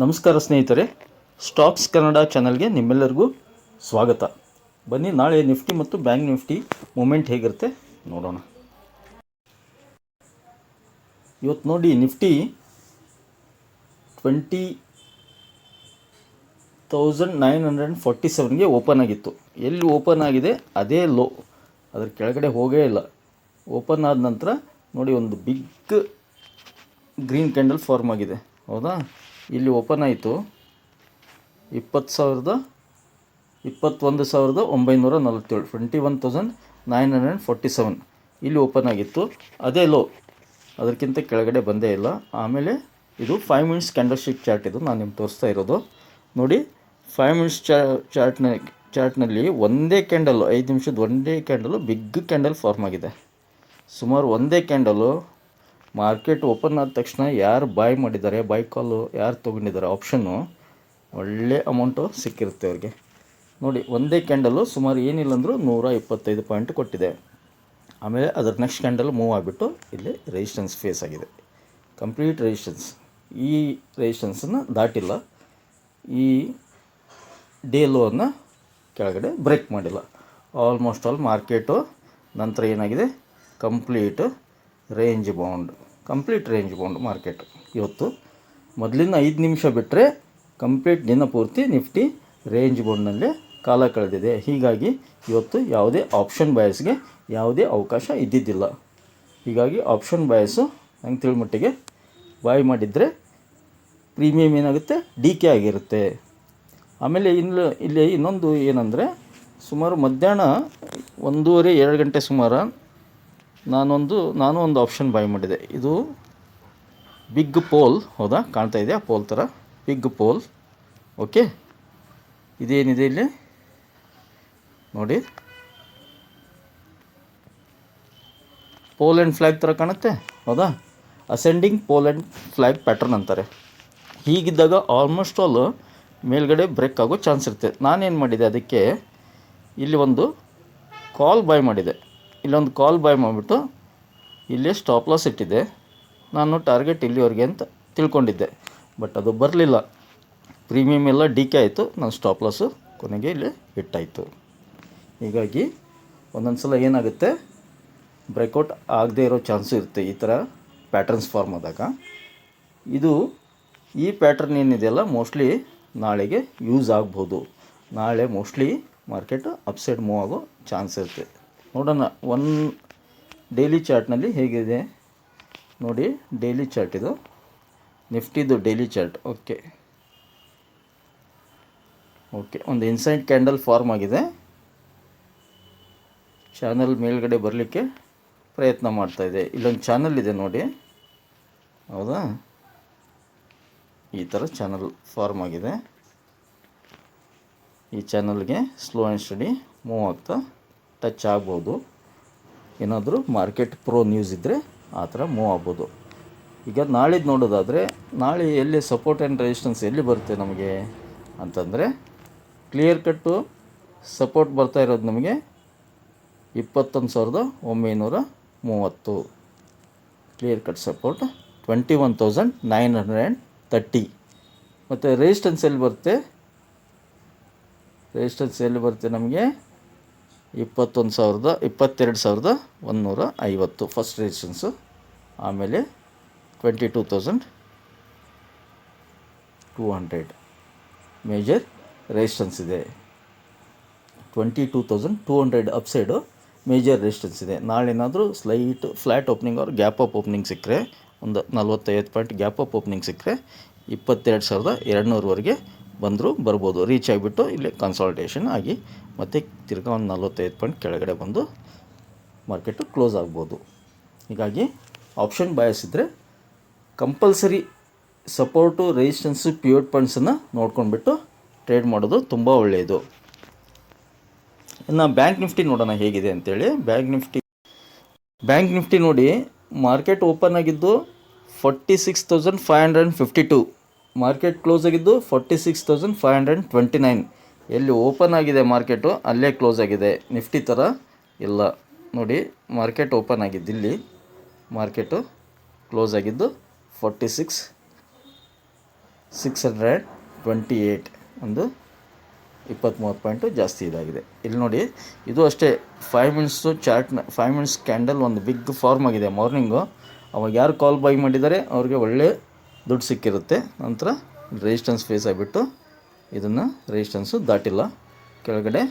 ನಮಸ್ಕಾರ ಸ್ನೇಹಿತರೆ ಸ್ಟಾಕ್ಸ್ ಕನ್ನಡ ಚಾನಲ್ಗೆ ನಿಮ್ಮೆಲ್ಲರಿಗೂ ಸ್ವಾಗತ. ಬನ್ನಿ ನಾಳೆ ನಿಫ್ಟಿ ಮತ್ತು ಬ್ಯಾಂಕ್ ನಿಫ್ಟಿ ಮೂಮೆಂಟ್ ಹೇಗಿರುತ್ತೆ ನೋಡೋಣ. ಇವತ್ತು ನೋಡಿ Nifty twenty thousand nine hundred forty ಸೆವೆನ್ಗೆ open ಆಗಿತ್ತು. ಎಲ್ಲಿ ಓಪನ್ ಆಗಿದೆ? ಅದೇ ಲೋ ಅದ್ರ ಕೆಳಗಡೆ ಹೋಗೇ ಇಲ್ಲ. ಓಪನ್ ಆದ ನಂತರ ನೋಡಿ ಒಂದು ಬಿಗ್ ಗ್ರೀನ್ ಕ್ಯಾಂಡಲ್ ಫಾರ್ಮ್ ಆಗಿದೆ. ಹೌದಾ? ಇಲ್ಲಿ ಓಪನ್ ಆಯಿತು. ಇಪ್ಪತ್ತು ಸಾವಿರದ ಇಪ್ಪತ್ತೊಂದು ಸಾವಿರದ ಒಂಬೈನೂರ ನಲವತ್ತೇಳು twenty one thousand nine hundred forty seven ಇಲ್ಲಿ ಓಪನ್ ಆಗಿತ್ತು. ಅದೇ ಲೋ ಅದಕ್ಕಿಂತ ಕೆಳಗಡೆ ಬಂದೇ ಇಲ್ಲ. ಆಮೇಲೆ ಇದು five minutes candle sheet chart ಇದು. ನಾನು ನಿಮ್ಗೆ ತೋರಿಸ್ತಾ ಇರೋದು. ನೋಡಿ ಫೈವ್ ಮಿನಿಟ್ಸ್ ಚಾ ಚಾರ್ಟ್ನ ಚಾರ್ಟ್ನಲ್ಲಿ ಒಂದೇ ಕ್ಯಾಂಡಲ್ ಐದು ನಿಮಿಷದ ಒಂದೇ ಕ್ಯಾಂಡಲು ಬಿಗ್ ಕ್ಯಾಂಡಲ್ ಫಾರ್ಮ್ ಆಗಿದೆ. ಸುಮಾರು ಒಂದೇ ಕ್ಯಾಂಡಲು ಮಾರ್ಕೆಟ್ ಓಪನ್ ಆದ ತಕ್ಷಣ ಯಾರು ಬಾಯ್ ಮಾಡಿದ್ದಾರೆ ಬೈ ಕಾಲು ಯಾರು ತೊಗೊಂಡಿದ್ದಾರೆ ಆಪ್ಷನ್ನು ಒಳ್ಳೆ ಅಮೌಂಟು ಸಿಕ್ಕಿರುತ್ತೆ ಅವ್ರಿಗೆ. ನೋಡಿ, ಒಂದೇ ಕ್ಯಾಂಡಲು ಸುಮಾರು ಏನಿಲ್ಲ ಅಂದರೂ ನೂರ ಇಪ್ಪತ್ತೈದು ಪಾಯಿಂಟ್ ಕೊಟ್ಟಿದೆ. ಆಮೇಲೆ ಅದರ ನೆಕ್ಸ್ಟ್ ಕ್ಯಾಂಡಲ್ ಮೂವ್ ಆಗಿಬಿಟ್ಟು ಇಲ್ಲಿ ರೆಜಿಸ್ಟೆನ್ಸ್ ಫೇಸ್ ಆಗಿದೆ. ಕಂಪ್ಲೀಟ್ ರೆಜಿಸ್ಟೆನ್ಸ್ ಈ ರೆಜಿಸ್ಟೆನ್ಸನ್ನು ದಾಟಿಲ್ಲ. ಈ ಡೇ ಲೋವನ್ನು ಕೆಳಗಡೆ ಬ್ರೇಕ್ ಮಾಡಿಲ್ಲ. ಆಲ್ಮೋಸ್ಟ್ ಆಲ್ ಮಾರ್ಕೆಟು ನಂತರ ಏನಾಗಿದೆ? Complete range bound complete range bound market ಇವತ್ತು ಮೊದಲಿನ ಐದು ನಿಮಿಷ ಬಿಟ್ಟರೆ ಕಂಪ್ಲೀಟ್ ದಿನ ಪೂರ್ತಿ ನಿಫ್ಟಿ ರೇಂಜ್ ಬೌಂಡ್ನಲ್ಲೇ ಕಾಲ ಕಳೆದಿದೆ. ಹೀಗಾಗಿ ಇವತ್ತು ಯಾವುದೇ ಆಪ್ಷನ್ ಬಯಸ್ಗೆ ಯಾವುದೇ ಅವಕಾಶ ಇದ್ದಿದ್ದಿಲ್ಲ. ಹೀಗಾಗಿ ಆಪ್ಷನ್ ಬಯಸು ಹಂಗೆ ತಿಳ್ಮಟ್ಟಿಗೆ ಬಾಯ್ ಮಾಡಿದರೆ ಪ್ರೀಮಿಯಮ್ ಏನಾಗುತ್ತೆ? ಡಿ ಕೆ ಆಗಿರುತ್ತೆ. ಆಮೇಲೆ ಇನ್ನು ಇಲ್ಲಿ ಇನ್ನೊಂದು ಏನಂದರೆ ಸುಮಾರು ಮಧ್ಯಾಹ್ನ ಒಂದೂವರೆ ಎರಡು ಗಂಟೆ ಸುಮಾರು ನಾನೊಂದು ನಾನು ಒಂದು ಆಪ್ಷನ್ ಬೈ ಮಾಡಿದೆ. ಇದು ಬಿಗ್ ಪೋಲ್ ಹೌದಾ? ಕಾಣ್ತಾ ಇದೆಯಾ? ಪೋಲ್ ಥರ ಬಿಗ್ ಪೋಲ್ ಓಕೆ ಇದೇನಿದೆ ಇಲ್ಲಿ? ನೋಡಿ. ಪೋಲ್ ಆ್ಯಂಡ್ ಫ್ಲ್ಯಾಗ್ ಥರ ಕಾಣುತ್ತೆ, ಹೌದಾ? Ascending pole and flag pattern ಅಂತಾರೆ. ಹೀಗಿದ್ದಾಗ ಆಲ್ಮೋಸ್ಟ್ ಆಲ್ ಮೇಲ್ಗಡೆ ಬ್ರೇಕ್ ಆಗೋ ಚಾನ್ಸ್ ಇರುತ್ತೆ. ನಾನೇನು ಮಾಡಿದೆ, ಅದಕ್ಕೆ ಇಲ್ಲಿ ಒಂದು ಕಾಲ್ ಬೈ ಮಾಡಿದೆ. ಇಲ್ಲೊಂದು ಕಾಲ್ ಬಾಯ್ ಮಾಡಿಬಿಟ್ಟು ಇಲ್ಲಿ ಸ್ಟಾಪ್ ಲಾಸ್ ಇಟ್ಟಿದ್ದೆ. ನಾನು ಟಾರ್ಗೆಟ್ ಇಲ್ಲಿವರೆಗೆ ಅಂತ ತಿಳ್ಕೊಂಡಿದ್ದೆ. ಬಟ್ ಅದು ಬರಲಿಲ್ಲ. ಪ್ರೀಮಿಯಮ್ ಎಲ್ಲ ಡಿ ಕೆ ಆಯಿತು. ನಾನು ಸ್ಟಾಪ್ ಲಾಸು ಕೊನೆಗೆ ಇಲ್ಲಿ ಹಿಟ್ಟಾಯಿತು ಹೀಗಾಗಿ ಒಂದೊಂದು ಸಲ ಏನಾಗುತ್ತೆ? ಬ್ರೇಕೌಟ್ ಆಗದೇ ಇರೋ ಚಾನ್ಸು ಇರುತ್ತೆ ಈ ಥರ ಪ್ಯಾಟರ್ನ್ಸ್ ಫಾರ್ಮ್ ಆದಾಗ. ಇದು ಈ ಪ್ಯಾಟರ್ನ್ ಏನಿದೆಯಲ್ಲ ಮೋಸ್ಟ್ಲಿ ನಾಳೆಗೆ ಯೂಸ್ ಆಗ್ಬೋದು. ನಾಳೆ ಮೋಸ್ಟ್ಲಿ ಮಾರ್ಕೆಟ್ ಅಪ್ಸೈಡ್ ಮೂವ್ ಆಗೋ ಚಾನ್ಸ್ ಇರುತ್ತೆ. ನೋಡೋಣ ಒನ್ ಡೈಲಿ ಚಾರ್ಟ್ನಲ್ಲಿ ಹೇಗಿದೆ? ನೋಡಿ ಡೈಲಿ ಚಾರ್ಟ್ ಇದು. ನಿಫ್ಟಿದು ಡೈಲಿ ಚಾರ್ಟ್ ಓಕೆ ಓಕೆ ಒಂದು ಇನ್ಸೈಡ್ ಕ್ಯಾಂಡಲ್ ಫಾರ್ಮ್ ಆಗಿದೆ. ಚಾನಲ್ ಮೇಲ್ಗಡೆ ಬರಲಿಕ್ಕೆ ಪ್ರಯತ್ನ ಮಾಡ್ತಾ ಇದೆ. ಇಲ್ಲೊಂದು ಚಾನಲ್ ಇದೆ ನೋಡಿ. ಹೌದಾ? ಈ ಥರ ಚಾನಲ್ ಫಾರ್ಮ್ ಆಗಿದೆ. ಈ ಚಾನಲ್ಗೆ ಸ್ಲೋ ಆ್ಯಂಡ್ ಸ್ಟಡಿ ಮೂವ್ ಆಗ್ತಾ ಟಚ್ ಆಗ್ಬೋದು. ಏನಾದರೂ ಮಾರ್ಕೆಟ್ ಪ್ರೋ ನ್ಯೂಸ್ ಇದ್ದರೆ ಆ ಥರ ಮೂವ್ ಆಗ್ಬೋದು. ಈಗ ನಾಳಿದ್ದು ನೋಡೋದಾದರೆ, ನಾಳೆ ಎಲ್ಲಿ ಸಪೋರ್ಟ್ ಆ್ಯಂಡ್ ರೆಸಿಸ್ಟೆನ್ಸ್ ಎಲ್ಲಿ ಬರುತ್ತೆ ನಮಗೆ ಅಂತಂದರೆ ಕ್ಲಿಯರ್ ಕಟ್ಟು ಸಪೋರ್ಟ್ ಬರ್ತಾ ಇರೋದು ನಮಗೆ ಇಪ್ಪತ್ತೊಂದು ಸಾವಿರದ ಒಂಬೈನೂರ ಮೂವತ್ತು. Clear cut support twenty one thousand nine hundred and thirty ಮತ್ತು ರೆಸಿಸ್ಟೆನ್ಸ್ ಎಲ್ಲಿ ಬರುತ್ತೆ? ರೆಸಿಸ್ಟೆನ್ಸ್ ಎಲ್ಲಿ ಬರುತ್ತೆ ನಮಗೆ? ಇಪ್ಪತ್ತೊಂದು ಸಾವಿರದ, ಇಪ್ಪತ್ತೆರಡು ಸಾವಿರದ ಒಂದುನೂರ ಐವತ್ತು ಫಸ್ಟ್ ರಿಜಿಸ್ಟ್ರೇಷನ್ಸು ಆಮೇಲೆ twenty two thousand two hundred major resistance ಇದೆ. Twenty two thousand two hundred upside major resistance ಇದೆ. ನಾಳೆ ಏನಾದರೂ ಸ್ಲೈಟ್ ಫ್ಲ್ಯಾಟ್ ಓಪನಿಂಗ್ ಅವ್ರು ಗ್ಯಾಪ್ ಅಪ್ ಓಪನಿಂಗ್ ಸಿಕ್ಕರೆ, ಒಂದು ನಲ್ವತ್ತೈದು ಪಾಯಿಂಟ್ ಗ್ಯಾಪ್ ಅಪ್ ಓಪನಿಂಗ್ ಸಿಕ್ಕರೆ, ಇಪ್ಪತ್ತೆರಡು ಸಾವಿರದ ಎರಡುನೂರವರೆಗೆ ಬಂದರೂ ಬರ್ಬೋದು. ರೀಚ್ ಆಗಿಬಿಟ್ಟು ಇಲ್ಲಿ ಕನ್ಸಾಲ್ಟೇಷನ್ ಆಗಿ ಮತ್ತು ತಿರ್ಗಾ ಒಂದು ನಲ್ವತ್ತೈದು ಪಾಯಿಂಟ್ ಕೆಳಗಡೆ ಬಂದು ಮಾರ್ಕೆಟು ಕ್ಲೋಸ್ ಆಗ್ಬೋದು. ಹೀಗಾಗಿ ಆಪ್ಷನ್ ಬಯಸಿದ್ರೆ ಕಂಪಲ್ಸರಿ ಸಪೋರ್ಟು ರೆಸಿಸ್ಟೆನ್ಸು ಪ್ಯೂರ್ ಪಾಯಿಂಟ್ಸನ್ನು ನೋಡ್ಕೊಂಡ್ಬಿಟ್ಟು ಟ್ರೇಡ್ ಮಾಡೋದು ತುಂಬ ಒಳ್ಳೆಯದು. ಇನ್ನು ಬ್ಯಾಂಕ್ ನಿಫ್ಟಿ ನೋಡೋಣ ಹೇಗಿದೆ ಅಂತೇಳಿ. ಬ್ಯಾಂಕ್ ನಿಫ್ಟಿ ಬ್ಯಾಂಕ್ ನಿಫ್ಟಿ ನೋಡಿ ಮಾರ್ಕೆಟ್ ಓಪನ್ ಆಗಿದ್ದು forty six thousand five hundred fifty two market close ಆಗಿದ್ದು forty six thousand five hundred twenty nine. ಎಲ್ಲಿ ಓಪನ್ ಆಗಿದೆ ಮಾರ್ಕೆಟು, ಅಲ್ಲೇ ಕ್ಲೋಸ್ ಆಗಿದೆ. ನಿಫ್ಟಿ ಥರ ಇಲ್ಲ. ನೋಡಿ, ಮಾರ್ಕೆಟ್ ಓಪನ್ ಆಗಿದ್ದು ಇಲ್ಲಿ. ಮಾರ್ಕೆಟು ಕ್ಲೋಸ್ ಆಗಿದ್ದು forty six six hundred twenty eight ಒಂದು ಇಪ್ಪತ್ತ್ಮೂವತ್ತು ಪಾಯಿಂಟು ಜಾಸ್ತಿ ಇದಾಗಿದೆ. ಇಲ್ಲಿ ನೋಡಿ, ಇದು ಅಷ್ಟೇ ಫೈವ್ ಮಿನಿಟ್ಸು ಚಾರ್ಟ್ನ ಫೈವ್ ಮಿನಿಟ್ಸ್ ಕ್ಯಾಂಡಲ್ ಒಂದು ಬಿಗ್ ಫಾರ್ಮ್ ಆಗಿದೆ ಮಾರ್ನಿಂಗು ಅವಾಗ ಯಾರು ಕಾಲ್ ಬೈ ಮಾಡಿದ್ದಾರೆ, ಅವ್ರಿಗೆ ಒಳ್ಳೆ ದುಡ್ಡು ಸಿಕ್ಕಿರುತ್ತೆ, ನಂತರ ರೆಜಿಸ್ಟೆನ್ಸ್ ಫೇಸ್ ಆಗಿಬಿಟ್ಟು ಇದನ್ನು ರೆಜಿಸ್ಟೆನ್ಸು ದಾಟಿಲ್ಲ. ಕೆಳಗಡೆ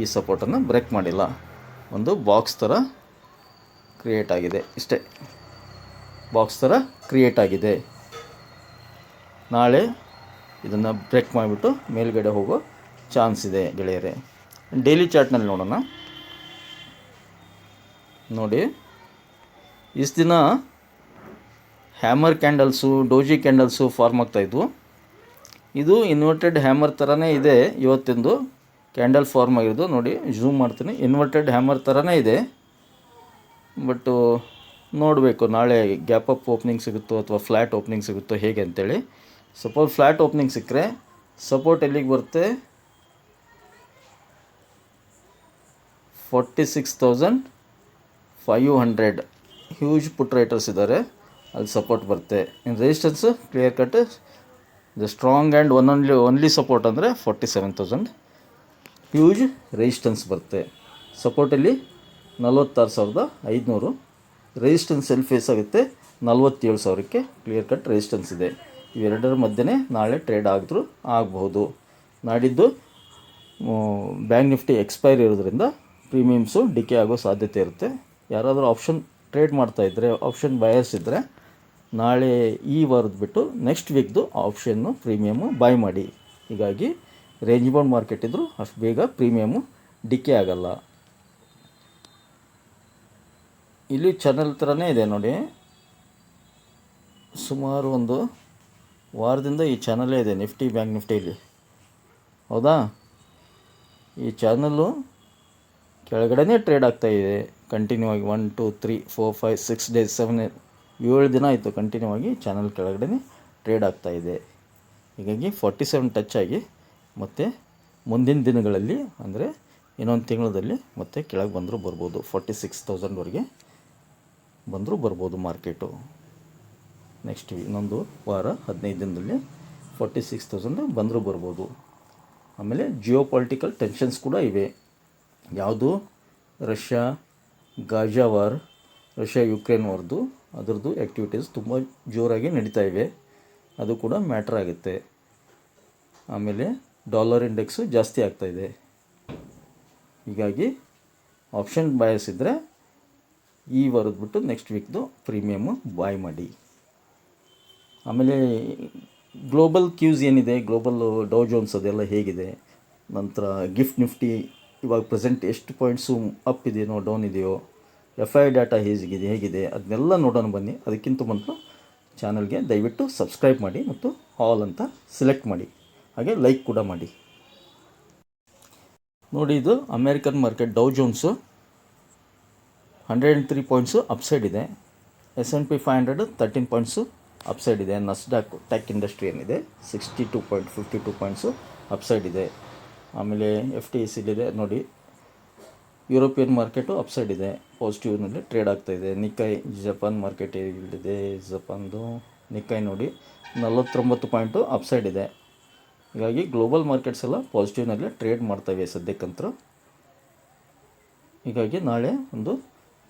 ಈ ಸಪೋರ್ಟನ್ನು ಬ್ರೇಕ್ ಮಾಡಿಲ್ಲ. ಒಂದು ಬಾಕ್ಸ್ ಥರ ಕ್ರಿಯೇಟ್ ಆಗಿದೆ. ಇಷ್ಟೇ. ಬಾಕ್ಸ್ ಥರ ಕ್ರಿಯೇಟ್ ಆಗಿದೆ. ನಾಳೆ ಇದನ್ನು ಬ್ರೇಕ್ ಮಾಡಿಬಿಟ್ಟು ಮೇಲ್ಗಡೆ ಹೋಗೋ ಚಾನ್ಸ್ ಇದೆ ಗೆಳೆಯರೆ. ಡೈಲಿ ಚಾರ್ಟ್ನಲ್ಲಿ ನೋಡೋಣ. ನೋಡಿ, ಇಷ್ಟು ದಿನ hammer candles, doji candles form ಆಗ್ತಾಯಿದ್ವು ಇದು ಇನ್ವರ್ಟೆಡ್ ಹ್ಯಾಮರ್ ಥರನೇ ಇದೆ ಇವತ್ತಿಂದು. ಕ್ಯಾಂಡಲ್ ಫಾರ್ಮ್ ಆಗಿರೋದು. ನೋಡಿ ಝೂಮ್ ಮಾಡ್ತೀನಿ. ಇನ್ವರ್ಟೆಡ್ ಹ್ಯಾಮರ್ ಥರನೇ ಇದೆ. ಬಟ್ಟು ನೋಡಬೇಕು, ನಾಳೆ ಗ್ಯಾಪ್ ಅಪ್ ಓಪನಿಂಗ್ ಸಿಗುತ್ತೋ ಅಥವಾ ಫ್ಲ್ಯಾಟ್ ಓಪನಿಂಗ್ ಸಿಗುತ್ತೋ ಹೇಗೆ ಅಂತೇಳಿ. ಸಪೋಸ್ ಫ್ಲ್ಯಾಟ್ ಓಪನಿಂಗ್ ಸಿಕ್ಕರೆ ಸಪೋರ್ಟ್ ಎಲ್ಲಿಗೆ ಬರುತ್ತೆ? Forty six thousand five hundred huge put writers ಇದ್ದಾರೆ. ಅಲ್ಲಿ ಸಪೋರ್ಟ್ ಬರುತ್ತೆ. ಇನ್ನು resistance clear cut the strong and one only only support ಅಂದರೆ forty seven thousand huge resistance ಬರುತ್ತೆ ಸಪೋರ್ಟಲ್ಲಿ ನಲ್ವತ್ತಾರು ಸಾವಿರದ ಐದುನೂರು. ರೆಸಿಸ್ಟೆನ್ಸ್ ಎಲ್ಲಿ ಫೇಸ್ ಆಗುತ್ತೆ ನಲ್ವತ್ತೇಳು ಸಾವಿರಕ್ಕೆ ಕ್ಲಿಯರ್ ಕಟ್ ರೆಸಿಸ್ಟೆನ್ಸ್ ಇದೆ. ಇವೆರಡರ ಮಧ್ಯೆ ನಾಳೆ ಟ್ರೇಡ್ ಆದರೂ ಆಗಬಹುದು. ನಾಡಿದ್ದು ಬ್ಯಾಂಕ್ ನಿಫ್ಟಿ ಎಕ್ಸ್ಪೈರ್ ಇರೋದ್ರಿಂದ ಪ್ರೀಮಿಯಮ್ಸು ಡಿಕೆ ಆಗೋ ಸಾಧ್ಯತೆ ಇರುತ್ತೆ. ಯಾರಾದರೂ ಆಪ್ಷನ್ ಟ್ರೇಡ್ ಮಾಡ್ತಾಯಿದ್ರೆ ಆಪ್ಷನ್ ಬಯರ್ಸ್ ಇದ್ದರೆ ನಾಳೆ ಈ ವಾರದ ಬಿಟ್ಟು ನೆಕ್ಸ್ಟ್ ವೀಕ್ದು ಆಪ್ಷನ್ನು ಪ್ರೀಮಿಯಮು ಬೈ ಮಾಡಿ. ಹೀಗಾಗಿ ರೇಂಜ್ ಬೌಂಡ್ ಮಾರ್ಕೆಟ್ ಇದ್ದರೂ ಅಷ್ಟು ಬೇಗ ಪ್ರೀಮಿಯಮ್ಮು ಡಿಕ್ಕೆ ಆಗಲ್ಲ. ಇಲ್ಲಿ ಚಾನಲ್ ಥರನೇ ಇದೆ ನೋಡಿ. ಸುಮಾರು ಒಂದು ವಾರದಿಂದ ಈ ಚಾನಲೇ ಇದೆ ನಿಫ್ಟಿ ಬ್ಯಾಂಕ್ ನಿಫ್ಟಿಲಿ ಹೌದಾ? ಈ ಚಾನಲ್ಲು ಕೆಳಗಡೆನೇ ಟ್ರೇಡ್ ಆಗ್ತಾ ಇದೆ. ಕಂಟಿನ್ಯೂ ಆಗಿ one two three four five six days seven ಏಳು ದಿನ ಆಯಿತು ಕಂಟಿನ್ಯೂ ಆಗಿ ಚಾನಲ್ ಕೆಳಗಡೆ ಟ್ರೇಡ್ ಆಗ್ತಾಯಿದೆ ಹೀಗಾಗಿ ಫಾರ್ಟಿ ಸೆವೆನ್ ಟಚ್ ಆಗಿ ಮತ್ತು ಮುಂದಿನ ದಿನಗಳಲ್ಲಿ ಅಂದರೆ ಇನ್ನೊಂದು ತಿಂಗಳಲ್ಲಿ ಮತ್ತೆ ಕೆಳಗೆ ಬಂದರೂ ಬರ್ಬೋದು. ಫಾರ್ಟಿ ಸಿಕ್ಸ್ ತೌಸಂಡ್ವರೆಗೆ ಬಂದರೂ ಬರ್ಬೋದು ಮಾರ್ಕೆಟು ನೆಕ್ಸ್ಟ್ ಇನ್ನೊಂದು ವಾರ ಹದಿನೈದು ದಿನದಲ್ಲಿ ಫಾರ್ಟಿ ಸಿಕ್ಸ್ ತೌಸಂಡ್ ಬಂದರೂ ಬರ್ಬೋದು. ಆಮೇಲೆ ಜಿಯೋ ಪೊಲಿಟಿಕಲ್ ಟೆನ್ಷನ್ಸ್ ಕೂಡ ಇವೆ. ಯಾವುದು? Russia, Gaza war Russia Ukraine ವಾರ್ದು ಅದರದ್ದು ಆ್ಯಕ್ಟಿವಿಟೀಸ್ ತುಂಬ ಜೋರಾಗಿ ನಡೀತಾ ಇವೆ. ಅದು ಕೂಡ ಮ್ಯಾಟ್ರ್ ಆಗುತ್ತೆ. ಆಮೇಲೆ ಡಾಲರ್ ಇಂಡೆಕ್ಸು ಜಾಸ್ತಿ ಆಗ್ತಾಯಿದೆ ಹೀಗಾಗಿ ಆಪ್ಷನ್ ಬಯಸಿದರೆ ಈ ಬಿಟ್ಟು ನೆಕ್ಸ್ಟ್ ವೀಕ್ದು ಪ್ರೀಮಿಯಮ್ಮು ಬಾಯ್ ಮಾಡಿ. ಆಮೇಲೆ ಗ್ಲೋಬಲ್ ಕ್ಯೂಸ್ ಏನಿದೆ? ಗ್ಲೋಬಲ್ ಡೌ ಜೋನ್ಸ್ ಅದೆಲ್ಲ ಹೇಗಿದೆ? ನಂತರ ಗಿಫ್ಟ್ ನಿಫ್ಟಿ ಇವಾಗ ಪ್ರೆಸೆಂಟ್ ಎಷ್ಟು ಪಾಯಿಂಟ್ಸು ಅಪ್ ಇದೆಯೋ ಡೌನ್ ಇದೆಯೋ ಎಫ್ ಐ ಡಾಟಾ ಹೇಗಿದೆ ಹೇಗಿದೆ ಅದನ್ನೆಲ್ಲ ನೋಡೋಣ ಬನ್ನಿ. ಅದಕ್ಕಿಂತ ಮೊದಲು ಚಾನಲ್ಗೆ ದಯವಿಟ್ಟು ಸಬ್ಸ್ಕ್ರೈಬ್ ಮಾಡಿ ಮತ್ತು ಆಲ್ ಅಂತ ಸೆಲೆಕ್ಟ್ ಮಾಡಿ. ಹಾಗೆ ಲೈಕ್ ಕೂಡ ಮಾಡಿ. ನೋಡಿ ಇದು American market Dow Jones hundred and three points upside ಇದೆ. S and P five hundred thirteen points upside ಇದೆ. ನಸ್ಡಾಕ್ ಟೆಕ್ ಇಂಡಸ್ಟ್ರಿ ಏನಿದೆ sixty two point fifty two points upside ಇದೆ ಆಮೇಲೆ ಎಫ್ ಟಿ ಎಸ್ ಇಲ್ಲಿದೆ ನೋಡಿ ಯುರೋಪಿಯನ್ ಮಾರ್ಕೆಟು ಅಪ್ಸೈಡ್ ಇದೆ. ಪಾಸಿಟಿವ್ನಲ್ಲಿ trade ಆಗ್ತಾ ಇದೆ. ನಿಕ್ಕೈ ಜಪಾನ್ ಮಾರ್ಕೆಟ್ ಇಲ್ಲಿದೆ ಜಪಾನ್ದು ನಿಕ್ಕೈ ನೋಡಿ, ನಲವತ್ತೊಂಬತ್ತು ಪಾಯಿಂಟು ಅಪ್ಸೈಡ್ ಇದೆ. ಹೀಗಾಗಿ ಗ್ಲೋಬಲ್ ಮಾರ್ಕೆಟ್ಸ್ ಎಲ್ಲ ಪಾಸಿಟಿವ್ನಲ್ಲಿ ಟ್ರೇಡ್ ಮಾಡ್ತಾಯಿವೆ ಸದ್ಯಕ್ಕಂತೂ ಹೀಗಾಗಿ ನಾಳೆ ಒಂದು,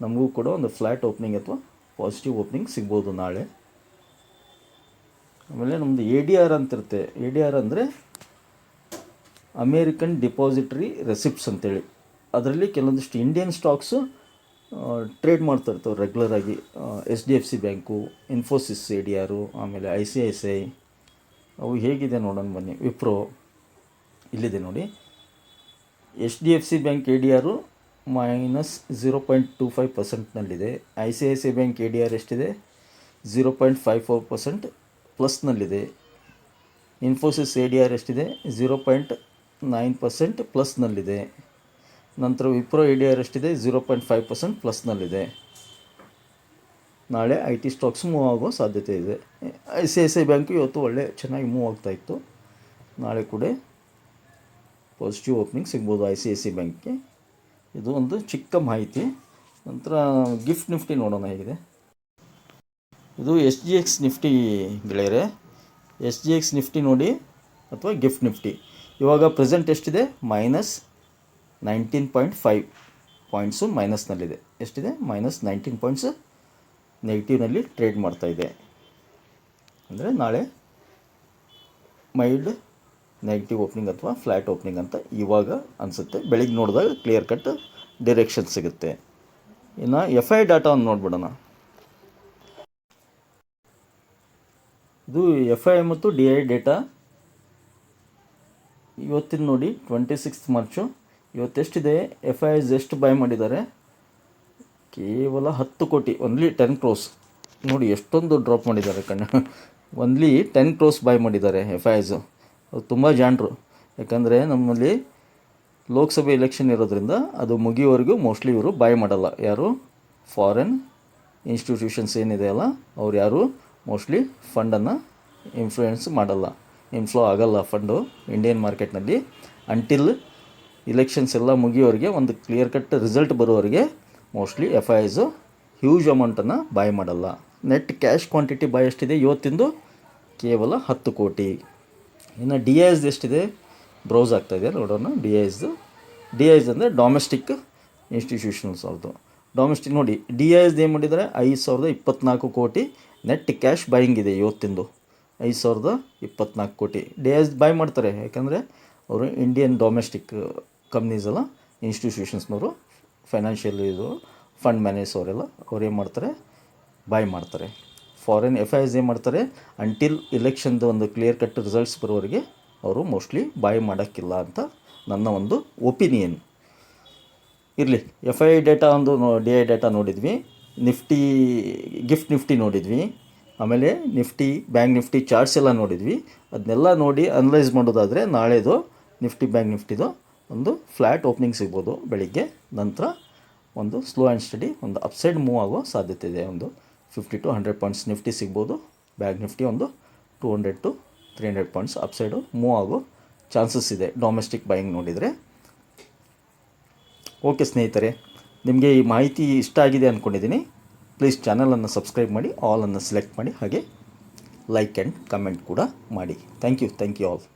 ನಮಗೂ ಕೂಡ ಒಂದು ಫ್ಲ್ಯಾಟ್ ಓಪನಿಂಗ್ ಅಥವಾ ಪಾಸಿಟಿವ್ ಓಪನಿಂಗ್ ಸಿಗ್ಬೋದು ನಾಳೆ. ಆಮೇಲೆ ನಮ್ಮದು ಎ ಡಿ ಆರ್ ಅಂತಿರುತ್ತೆ ಎ ಡಿ ಆರ್ ಅಂದರೆ ಅಮೇರಿಕನ್ ಡಿಪಾಸಿಟ್ರಿ ರೆಸಿಪ್ಟ್ಸ್ ಅಂತೇಳಿ. ಅದರಲ್ಲಿ ಕೆಲವೊಂದಿಷ್ಟು ಇಂಡಿಯನ್ ಸ್ಟಾಕ್ಸು ಟ್ರೇಡ್ ಮಾಡ್ತಾ ಇರ್ತವೆ ರೆಗ್ಯುಲರಾಗಿ H D F C bank Infosys A D R ಆಮೇಲೆ I C I C I ಅವು ಹೇಗಿದೆ ನೋಡೋಣ ಬನ್ನಿ. ವಿಪ್ರೋ ಇಲ್ಲಿದೆ ನೋಡಿ. H D F C bank A D R minus zero point two five ಪರ್ಸೆಂಟ್ನಲ್ಲಿದೆ I C I C bank A D R ಎಷ್ಟಿದೆ? Zero point five four percent ಪ್ಲಸ್ನಲ್ಲಿದೆ Infosys A D R ಎಷ್ಟಿದೆ? Zero point nine percent ಪ್ಲಸ್ನಲ್ಲಿದೆ ನಂತರ Wipro E D R ಎಷ್ಟಿದೆ? Zero point five percent ಪ್ಲಸ್ನಲ್ಲಿದೆ. ನಾಳೆ I T stocks move ಆಗೋ ಸಾಧ್ಯತೆ ಇದೆ. I C I C I bank ಇವತ್ತು ಒಳ್ಳೆ ಚೆನ್ನಾಗಿ ಮೂವ್ ಆಗ್ತಾ ಇತ್ತು. ನಾಳೆ ಕೂಡ ಪಾಸಿಟಿವ್ ಓಪನಿಂಗ್ ಸಿಗ್ಬೋದು ಐ ಸಿ ಐ ಸಿ ಬ್ಯಾಂಕ್ಗೆ. ಇದು ಒಂದು ಚಿಕ್ಕ ಮಾಹಿತಿ. ನಂತರ ಗಿಫ್ಟ್ ನಿಫ್ಟಿ ನೋಡೋಣ ಹೇಗಿದೆ. ಇದು ಎಸ್ ಜಿ ಎಕ್ಸ್ ನಿಫ್ಟಿ ಗೆಳೆಯರೆ. ಎಸ್ ಜಿ ಎಕ್ಸ್ ನಿಫ್ಟಿ ನೋಡಿ, ಅಥವಾ ಗಿಫ್ಟ್ ನಿಫ್ಟಿ. ಇವಾಗ ಪ್ರೆಸೆಂಟ್ ಎಷ್ಟಿದೆ? Minus nineteen point five points ಮೈನಸ್ನಲ್ಲಿದೆ ಎಷ್ಟಿದೆ? ಮೈನಸ್ ನೈನ್ಟೀನ್ ಪಾಯಿಂಟ್ಸ್ ನೆಗೆಟಿವ್ನಲ್ಲಿ ಟ್ರೇಡ್ ಮಾಡ್ತಾ ಇದೆ. ಅಂದರೆ ನಾಳೆ ಮೈಲ್ಡ್ ನೆಗೆಟಿವ್ ಓಪನಿಂಗ್ ಅಥವಾ ಫ್ಲ್ಯಾಟ್ ಓಪನಿಂಗ್ ಅಂತ ಇವಾಗ ಅನಿಸುತ್ತೆ. ಬೆಳಿಗ್ಗೆ ನೋಡಿದಾಗ ಕ್ಲಿಯರ್ ಕಟ್ ಡೈರೆಕ್ಷನ್ ಸಿಗುತ್ತೆ. ಇನ್ನು ಎಫ್ ಐ ಡಾಟಾವನ್ನು ನೋಡ್ಬಿಡೋಣ. ಇದು ಎಫ್ ಐ ಮತ್ತು ಡಿ ಐ ಡೇಟಾ ಇವತ್ತಿನ ನೋಡಿ ಟ್ವೆಂಟಿ ಸಿಕ್ಸ್ತ್ ಮಾರ್ಚು ಇವತ್ತೆಷ್ಟಿದೆ? ಎಫ್ ಐ ಎಸ್ ಎಷ್ಟು ಬೈ ಮಾಡಿದ್ದಾರೆ? ಕೇವಲ ಹತ್ತು ಕೋಟಿ ಒನ್ಲಿ ಟೆನ್ ಕ್ರೋಸ್ ನೋಡಿ, ಎಷ್ಟೊಂದು ಡ್ರಾಪ್ ಮಾಡಿದ್ದಾರೆ ಕಣ್ಣ ಒನ್ಲಿ ಟೆನ್ ಕ್ರೋಸ್ ಬೈ ಮಾಡಿದ್ದಾರೆ ಎಫ್ ಐ ಎಸ್ ಅದು ತುಂಬ ಜಾಣರು. ಯಾಕಂದರೆ ನಮ್ಮಲ್ಲಿ ಲೋಕಸಭೆ ಎಲೆಕ್ಷನ್ ಇರೋದ್ರಿಂದ ಅದು ಮುಗಿಯೋವರೆಗೂ ಮೋಸ್ಟ್ಲಿ ಇವರು ಬೈ ಮಾಡಲ್ಲ. ಯಾರು? ಫಾರಿನ್ ಇನ್ಸ್ಟಿಟ್ಯೂಷನ್ಸ್ ಏನಿದೆ ಅಲ್ಲ, ಅವ್ರು ಯಾರು? ಮೋಸ್ಟ್ಲಿ ಫಂಡನ್ನು ಇನ್ಫ್ಲೂಯೆನ್ಸ್ ಮಾಡಲ್ಲ. ಇನ್ಫ್ಲೋ ಆಗಲ್ಲ ಫಂಡು ಇಂಡಿಯನ್ ಮಾರ್ಕೆಟ್ನಲ್ಲಿ ಅಂಟಿಲ್ ಇಲೆಕ್ಷನ್ಸ್ ಎಲ್ಲ ಮುಗಿಯೋರಿಗೆ ಒಂದು clear cut result ಬರೋರಿಗೆ mostly F I I's huge ಅಮೌಂಟನ್ನು ಬಾಯ್ ಮಾಡಲ್ಲ. ನೆಟ್ ಕ್ಯಾಶ್ ಕ್ವಾಂಟಿಟಿ ಬಾಯ್ ಎಷ್ಟಿದೆ? ಇವತ್ತಿಂದು ಕೇವಲ ಹತ್ತು ಕೋಟಿ. ಇನ್ನು ಡಿ ಐ ಎಸ್ ಎಷ್ಟಿದೆ? ಬ್ರೌಸ್ ಆಗ್ತಾಯಿದೆ ನೋಡೋಣ. ಡಿ ಎಸ್ದು ಡಿ ಐ ಎಸ್ ಅಂದರೆ ಡೊಮೆಸ್ಟಿಕ್ ಇನ್ಸ್ಟಿಟ್ಯೂಷನ್ಸ್ ಅವ್ರದ್ದು ಡೊಮೆಸ್ಟಿಕ್ ನೋಡಿ ಡಿ ಐ ಎಸ್ದು ಏನು ಮಾಡಿದರೆ? ಐದು ಸಾವಿರದ ಇಪ್ಪತ್ನಾಲ್ಕು ಕೋಟಿ ನೆಟ್ ಕ್ಯಾಶ್ ಬೈಯಿಂಗ್ ಇದೆ ಇವತ್ತಿಂದು. ಐದು ಸಾವಿರದ ಇಪ್ಪತ್ನಾಲ್ಕು ಕೋಟಿ. ಡಿ ಎಸ್ ಬೈ ಮಾಡ್ತಾರೆ, ಯಾಕಂದರೆ ಅವರು ಇಂಡಿಯನ್ ಡೊಮೆಸ್ಟಿಕ್ ಕಂಪ್ನೀಸ್ ಎಲ್ಲ ಇನ್ಸ್ಟಿಟ್ಯೂಷನ್ಸ್ನವರು ಫೈನಾನ್ಷಿಯಲ್ ಇದು ಫಂಡ್ ಮ್ಯಾನೇಜ್ ಅವರೆಲ್ಲ, ಅವ್ರು ಏನು ಮಾಡ್ತಾರೆ ಬಾಯ್ ಮಾಡ್ತಾರೆ. ಫಾರಿನ್ ಎಫ್ ಐ ಎಸ್ ಏನು ಮಾಡ್ತಾರೆ ಅಂಟಿಲ್ ಇಲೆಕ್ಷನ್ದು ಒಂದು ಕ್ಲಿಯರ್ ಕಟ್ ರಿಸಲ್ಟ್ಸ್ ಬರೋವರೆಗೆ ಅವರು ಮೋಸ್ಟ್ಲಿ ಬಾಯ್ ಮಾಡೋಕ್ಕಿಲ್ಲ ಅಂತ ನನ್ನ ಒಂದು ಒಪಿನಿಯನ್ ಇರಲಿ ಎಫ್ ಐ ಡೇಟಾ ಒಂದು ಡಿ ಐ ಡೇಟಾ ನೋಡಿದ್ವಿ ನಿಫ್ಟಿ ಗಿಫ್ಟ್ ನಿಫ್ಟಿ ನೋಡಿದ್ವಿ, ಆಮೇಲೆ ನಿಫ್ಟಿ ಬ್ಯಾಂಕ್ ನಿಫ್ಟಿ ಚಾರ್ಟ್ಸ್ ಎಲ್ಲ ನೋಡಿದ್ವಿ ಅದನ್ನೆಲ್ಲ ನೋಡಿ ಅನಲೈಸ್ ಮಾಡೋದಾದರೆ ನಾಳೆದು ನಿಫ್ಟಿ ಬ್ಯಾಂಕ್ ನಿಫ್ಟಿದು ಒಂದು ಫ್ಲ್ಯಾಟ್ ಓಪನಿಂಗ್ ಸಿಗ್ಬೋದು ಬೆಳಿಗ್ಗೆ, ನಂತರ ಒಂದು ಸ್ಲೋ ಆ್ಯಂಡ್ ಸ್ಟಡಿ, ಒಂದು ಅಪ್ಸೈಡ್ ಮೂವ್ ಆಗೋ ಸಾಧ್ಯತೆ ಇದೆ. ಒಂದು fifty to hundred points Nifty ಸಿಗ್ಬೋದು, ಬ್ಯಾಗ್ ನಿಫ್ಟಿ ಒಂದು two hundred to three hundred points upside move ಆಗೋ ಚಾನ್ಸಸ್ ಇದೆ. ಡೊಮೆಸ್ಟಿಕ್ ಬೈಯಿಂಗ್ ನೋಡಿದರೆ. ಓಕೆ ಸ್ನೇಹಿತರೆ, ನಿಮಗೆ ಈ ಮಾಹಿತಿ ಇಷ್ಟ ಆಗಿದೆ ಅಂದ್ಕೊಂಡಿದ್ದೀನಿ ಪ್ಲೀಸ್ ಚಾನಲನ್ನು ಸಬ್ಸ್ಕ್ರೈಬ್ ಮಾಡಿ ಆಲನ್ನು ಸೆಲೆಕ್ಟ್ ಮಾಡಿ, ಹಾಗೆ ಲೈಕ್ ಆ್ಯಂಡ್ ಕಮೆಂಟ್ ಕೂಡ ಮಾಡಿ. Thank you thank you all